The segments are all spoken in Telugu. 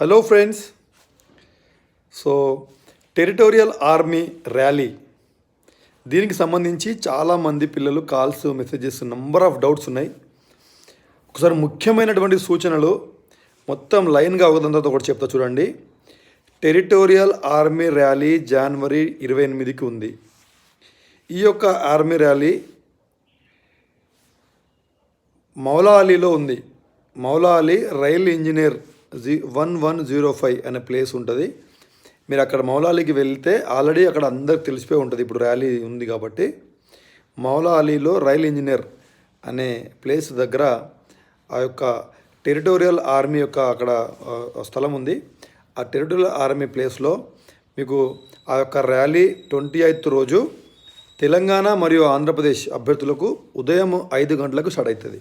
Hello friends so territorial army rally దీనికి సంబంధించి చాలామంది పిల్లలు calls messages number of doubts ఉన్నాయి. ఒకసారి ముఖ్యమైనటువంటి సూచనలు మొత్తం లైన్గా అవగతంతో కూడా చెప్తా చూడండి. టెరిటోరియల్ ఆర్మీ ర్యాలీ జనవరి ఇరవై ఎనిమిదికి ఉంది. ఈ యొక్క ఆర్మీ ర్యాలీ మౌలా అలీలో ఉంది. Moula Ali rail engineer G one one zero five అనే ప్లేస్ ఉంటుంది. మీరు అక్కడ మౌలాలీకి వెళ్తే ఆల్రెడీ అక్కడ అందరికి తెలిసిపోయి ఉంటుంది. ఇప్పుడు ర్యాలీ ఉంది కాబట్టి. మౌలా అలీలో రైల్ ఇంజనీర్ అనే ప్లేస్ దగ్గర ఆ యొక్క టెరిటోరియల్ ఆర్మీ యొక్క అక్కడ స్థలం ఉంది. ఆ టెరిటోరియల్ ఆర్మీ ప్లేస్లో మీకు ఆ యొక్క ర్యాలీ ట్వంటీ ఎయిత్ రోజు తెలంగాణ మరియు ఆంధ్రప్రదేశ్ అభ్యర్థులకు ఉదయం ఐదు గంటలకు స్టార్ట్ అవుతుంది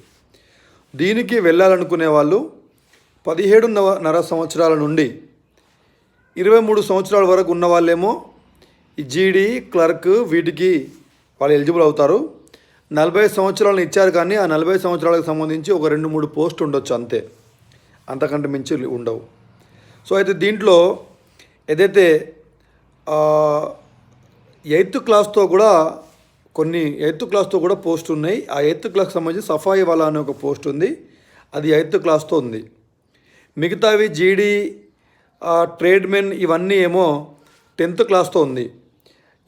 దీనికి వెళ్ళాలనుకునే వాళ్ళు పదిహేడున్నర సంవత్సరాల నుండి ఇరవై మూడు సంవత్సరాల వరకు ఉన్న వాళ్ళేమో ఈ జీడీ క్లర్క్ వీటికి వాళ్ళు ఎలిజిబుల్ అవుతారు. నలభై సంవత్సరాలను ఇచ్చారు కానీ ఆ నలభై సంవత్సరాలకు సంబంధించి ఒక రెండు మూడు పోస్ట్ ఉండొచ్చు అంతే. అంతకంటే మించి ఉండవు. సో అయితే దీంట్లో ఏదైతే ఎయిత్ క్లాస్తో కూడా కొన్ని ఎయిత్ క్లాస్తో కూడా పోస్ట్ ఉన్నాయి. ఆ ఎయిత్ క్లాస్కి సంబంధించి సఫాయి వాలా అనే ఒక పోస్ట్ ఉంది. అది ఎయిత్ క్లాస్తో ఉంది. మిగతావి జీడీ ట్రేడ్మెన్ ఇవన్నీ ఏమో టెన్త్ క్లాస్తో ఉంది.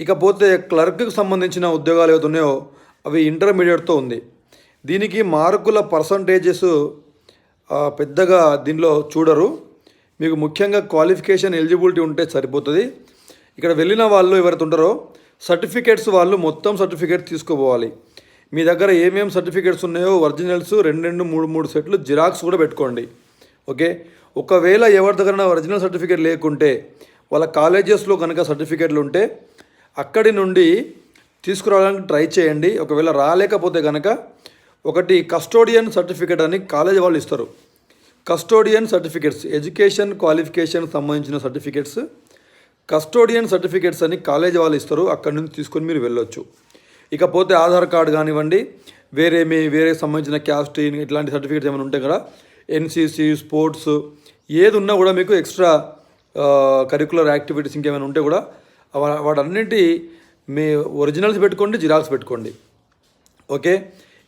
ఇకపోతే క్లర్క్కి సంబంధించిన ఉద్యోగాలు ఏవైతే ఉన్నాయో అవి ఇంటర్మీడియట్తో ఉంది. దీనికి మార్కుల పర్సంటేజెస్ పెద్దగా దీనిలో చూడరు. మీకు ముఖ్యంగా క్వాలిఫికేషన్ ఎలిజిబిలిటీ ఉంటే సరిపోతుంది. ఇక్కడ వెళ్ళిన వాళ్ళు ఎవరైతే ఉంటారో సర్టిఫికేట్స్ వాళ్ళు మొత్తం సర్టిఫికేట్ తీసుకుపోవాలి మీ దగ్గర ఏమేమి సర్టిఫికేట్స్ ఉన్నాయో ఒరిజినల్స్ రెండు రెండు మూడు మూడు సెట్లు జిరాక్స్ కూడా పెట్టుకోండి. ఓకే? ఒకవేళ ఎవరి దగ్గర ఒరిజినల్ సర్టిఫికేట్ లేకుంటే వాళ్ళ కాలేజెస్లో కనుక సర్టిఫికేట్లు ఉంటే అక్కడి నుండి తీసుకురావడానికి ట్రై చేయండి. ఒకవేళ రాలేకపోతే కనుక ఒకటి కస్టోడియన్ సర్టిఫికేట్ అని కాలేజ్ వాళ్ళు ఇస్తారు. కస్టోడియన్ సర్టిఫికేట్స్ ఎడ్యుకేషన్ క్వాలిఫికేషన్ సంబంధించిన సర్టిఫికేట్స్ కస్టోడియన్ సర్టిఫికేట్స్ అని కాలేజ్ వాళ్ళు ఇస్తారు. అక్కడి నుంచి తీసుకొని మీరు వెళ్ళొచ్చు. ఇకపోతే ఆధార్ కార్డు కానివ్వండి వేరే మీ వేరే సంబంధించిన క్యాస్ట్ ఇట్లాంటి సర్టిఫికేట్స్ ఏమైనా ఉంటే కదా ఎన్సీసీ స్పోర్ట్స్ ఏది ఉన్నా కూడా మీకు ఎక్స్ట్రా కరికులర్ యాక్టివిటీస్ ఇంకేమైనా ఉంటే కూడా వాటన్నింటి మీ ఒరిజినల్స్ పెట్టుకోండి జిరాక్స్ పెట్టుకోండి. ఓకే?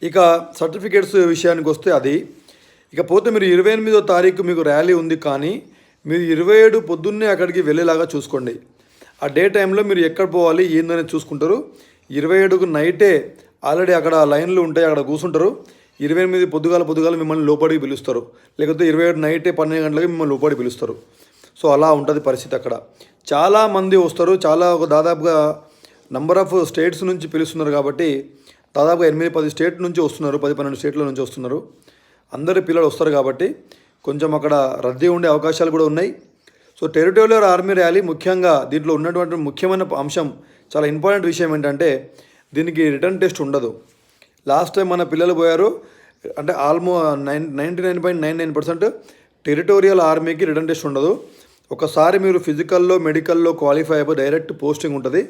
ఇక సర్టిఫికేట్స్ విషయానికి వస్తే అది. ఇక పోతే మీరు ఇరవై ఎనిమిదో తారీఖు మీకు ర్యాలీ ఉంది కానీ మీరు ఇరవై ఏడు పొద్దున్నే అక్కడికి వెళ్ళేలాగా చూసుకోండి. ఆ డే టైంలో మీరు ఎక్కడ పోవాలి ఏందనేది చూసుకుంటారు. ఇరవై ఏడుకు నైటే ఆల్రెడీ అక్కడ లైన్లు ఉంటాయి అక్కడ కూర్చుంటారు. ఇరవై ఎనిమిది పొద్దుగాల పొద్దుగాల మిమ్మల్ని లోపలికి పిలుస్తారు. లేకపోతే ఇరవై ఏడు నైటే పన్నెండు గంటలకి మిమ్మల్ని లోపలికి పిలుస్తారు. సో అలా ఉంటుంది పరిస్థితి అక్కడ. చాలామంది వస్తారు. చాలా ఒక దాదాపుగా నంబర్ ఆఫ్ స్టేట్స్ నుంచి పిలుస్తున్నారు కాబట్టి దాదాపుగా ఎనిమిది పది స్టేట్ నుంచి వస్తున్నారు. పది పన్నెండు స్టేట్ల నుంచి వస్తున్నారు. అందరి పిల్లలు వస్తారు కాబట్టి కొంచెం అక్కడ రద్దీ ఉండే అవకాశాలు కూడా ఉన్నాయి. సో టెరిటోరియల్ ఆర్మీ ర్యాలీ ముఖ్యంగా దీంట్లో ఉన్నటువంటి ముఖ్యమైన అంశం చాలా ఇంపార్టెంట్ విషయం ఏంటంటే దీనికి రిటర్న్ టెస్ట్ ఉండదు. లాస్ట్ టైం మన పిల్లలు పోయారు అంటే almost nine ninety nine point nine nine percent territorial ఆర్మీకి రిటర్న్ టెస్ట్ ఉండదు. ఒకసారి మీరు ఫిజికల్లో మెడికల్లో క్వాలిఫై అయిపోయి డైరెక్ట్ పోస్టింగ్ ఉంటుంది.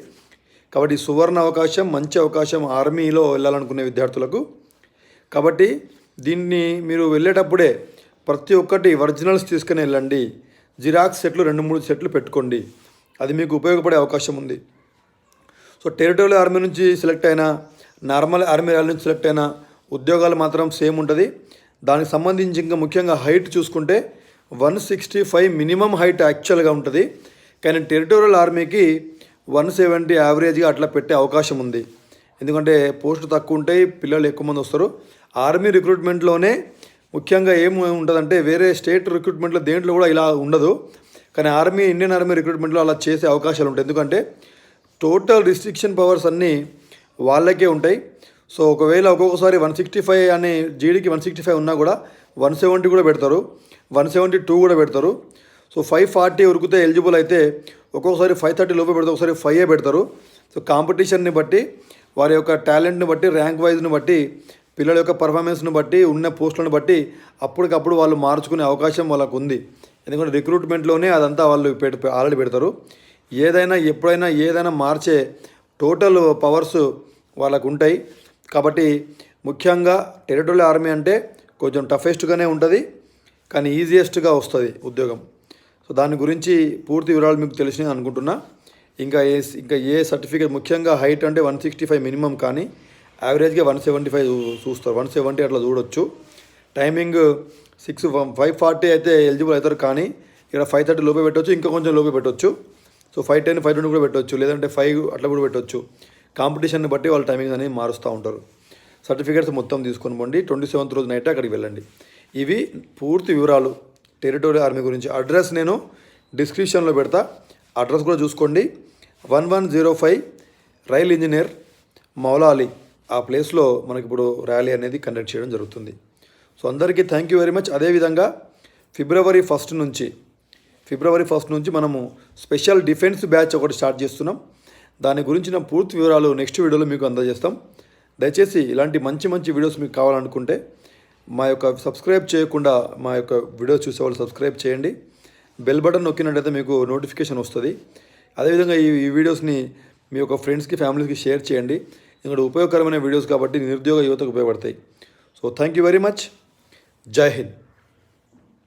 కాబట్టి సువర్ణ అవకాశం మంచి అవకాశం ఆర్మీలో వెళ్ళాలనుకునే విద్యార్థులకు. కాబట్టి దీన్ని మీరు వెళ్ళేటప్పుడే ప్రతి ఒక్కటి ఒరిజినల్స్ తీసుకుని వెళ్ళండి. జిరాక్స్ సెట్లు రెండు మూడు సెట్లు పెట్టుకోండి. అది మీకు ఉపయోగపడే అవకాశం ఉంది. సో టెరిటోరియల్ ఆర్మీ నుంచి సెలెక్ట్ అయినా నార్మల్ ఆర్మీ ర్యాలీ సెలెక్ట్ అయిన ఉద్యోగాలు మాత్రం సేమ్ ఉంటుంది. దానికి సంబంధించి ఇంకా ముఖ్యంగా హైట్ చూసుకుంటే one sixty five minimum height యాక్చువల్గా ఉంటుంది. కానీ టెరిటోరియల్ ఆర్మీకి వన్ సెవెంటీ యావరేజ్గా అట్లా పెట్టే అవకాశం ఉంది. ఎందుకంటే పోస్టులు తక్కువ ఉంటాయి పిల్లలు ఎక్కువ మంది వస్తారు. ఆర్మీ రిక్రూట్మెంట్లోనే ముఖ్యంగా ఏం ఉంటుందంటే వేరే స్టేట్ రిక్రూట్మెంట్లో దేంట్లో కూడా ఇలా ఉండదు. కానీ ఆర్మీ ఇండియన్ ఆర్మీ రిక్రూట్మెంట్లో అలా చేసే అవకాశాలు ఉంటాయి. ఎందుకంటే టోటల్ రిస్ట్రిక్షన్ పవర్స్ అన్నీ వాళ్ళకే ఉంటాయి. సో ఒకవేళ ఒక్కొక్కసారి వన్ సిక్స్టీ ఫైవ్ అనే జీడీకి వన్ సిక్స్టీ ఫైవ్ ఉన్నా కూడా వన్ సెవెంటీ కూడా పెడతారు. వన్ సెవెంటీ టూ కూడా పెడతారు. సో ఫైవ్ ఫార్టీ ఉరికితే ఎలిజిబుల్ అయితే ఒక్కొక్కసారి ఫైవ్ థర్టీ లోపే పెడతారు ఒకసారి ఫైవ్ పెడతారు. సో కాంపిటీషన్ని బట్టి వారి యొక్క టాలెంట్ని బట్టి ర్యాంక్ వైజ్ని బట్టి పిల్లల యొక్క పర్ఫార్మెన్స్ని బట్టి ఉన్న పోస్టులను బట్టి అప్పటికప్పుడు వాళ్ళు మార్చుకునే అవకాశం వాళ్ళకు ఉంది ఎందుకంటే రిక్రూట్మెంట్లోనే అదంతా వాళ్ళు పెడ ఆల్రెడీ పెడతారు. ఏదైనా ఎప్పుడైనా ఏదైనా మార్చే టోటల్ పవర్స్ వాళ్ళకు ఉంటాయి కాబట్టి ముఖ్యంగా టెరిటోరియల్ ఆర్మీ అంటే కొంచెం టఫెస్ట్గానే ఉంటుంది కానీ ఈజియెస్ట్గా వస్తుంది ఉద్యోగం. సో దాని గురించి పూర్తి వివరాలు మీకు తెలిసినవి అనుకుంటున్నా. ఇంకా ఏ ఇంకా ఏ సర్టిఫికేట్ ముఖ్యంగా హైట్ అంటే వన్ సిక్స్టీ ఫైవ్ మినిమం కానీ యావరేజ్గా వన్ సెవెంటీ ఫైవ్ చూస్తారు. వన్ సెవెంటీ అట్లా చూడొచ్చు. టైమింగ్ సిక్స్ ఫైవ్ ఫార్టీ అయితే ఎలిజిబుల్ అవుతారు కానీ ఇక్కడ ఫైవ్ థర్టీ లోపే పెట్టవచ్చు ఇంకా కొంచెం లోపే పెట్టవచ్చు so five ten five twenty కూడా పెట్టవచ్చు లేదంటే ఫైవ్ అట్లా కూడా పెట్టవచ్చు కాంపిటీషన్ని బట్టి వాళ్ళ టైమింగ్ అనేది మారుస్తూ ఉంటారు. సర్టిఫికేట్స్ మొత్తం తీసుకొని పోండి. ట్వంటీ సెవెంత్ రోజు నైట్ అక్కడికి వెళ్ళండి. ఇవి పూర్తి వివరాలు. టెరిటోరీ ఆర్మీ గురించి. అడ్రస్ నేను డిస్క్రిప్షన్లో పెడతా. అడ్రస్ కూడా చూసుకోండి. One one zero five rail engineer Moulali. ఆ ప్లేస్లో మనకి ఇప్పుడు ర్యాలీ అనేది కండక్ట్ చేయడం జరుగుతుంది. సో అందరికీ థ్యాంక్ యూ వెరీ మచ్ అదేవిధంగా ఫిబ్రవరి ఫస్ట్ నుంచి ఫిబ్రవరి ఫస్ట్ నుంచి మనము స్పెషల్ డిఫెన్స్ బ్యాచ్ ఒకటి స్టార్ట్ చేస్తున్నాం. దాని గురించిన పూర్తి వివరాలు నెక్స్ట్ వీడియోలో మీకు అందజేస్తాం. దయచేసి ఇలాంటి మంచి మంచి వీడియోస్ మీకు కావాలనుకుంటే మా యొక్క సబ్స్క్రైబ్ చేయకుండా మా యొక్క వీడియోస్ చూసేవాళ్ళు సబ్స్క్రైబ్ చేయండి. బెల్ బటన్ నొక్కినట్టయితే మీకు నోటిఫికేషన్ వస్తుంది. అదేవిధంగా ఈ ఈ వీడియోస్ని మీ యొక్క ఫ్రెండ్స్కి ఫ్యామిలీస్కి షేర్ చేయండి. ఇక్కడ ఉపయోగకరమైన వీడియోస్ కాబట్టి నిరుద్యోగ యువతకు ఉపయోగపడతాయి. So thank you very much. Jai Hind.